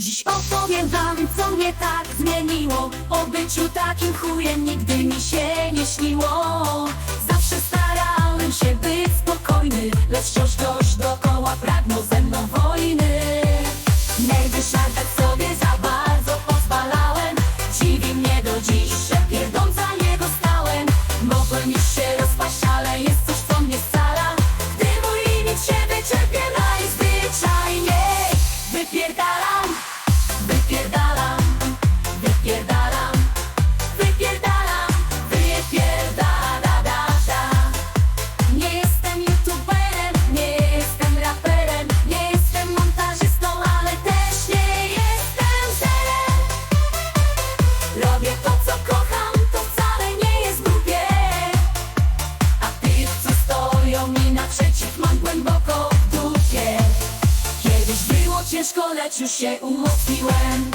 Dziś opowiem wam, co mnie tak zmieniło. O byciu takim chujem nigdy mi się nie śniło ciężko, lecz już się umocniłem.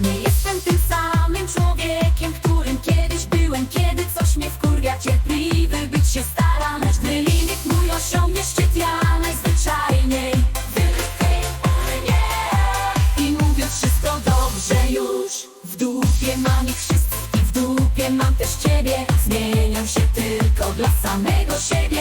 Nie jestem tym samym człowiekiem, którym kiedyś byłem. Kiedy coś mnie wkurwia, cierpliwy być się staram. Lecz gdy limit mój osiągnie szczyt, ja najzwyczajniej I mówiąc wszystko dobrze już W dupie mam ich wszystkich. I w dupie mam też ciebie. Zmieniam się tylko dla samego siebie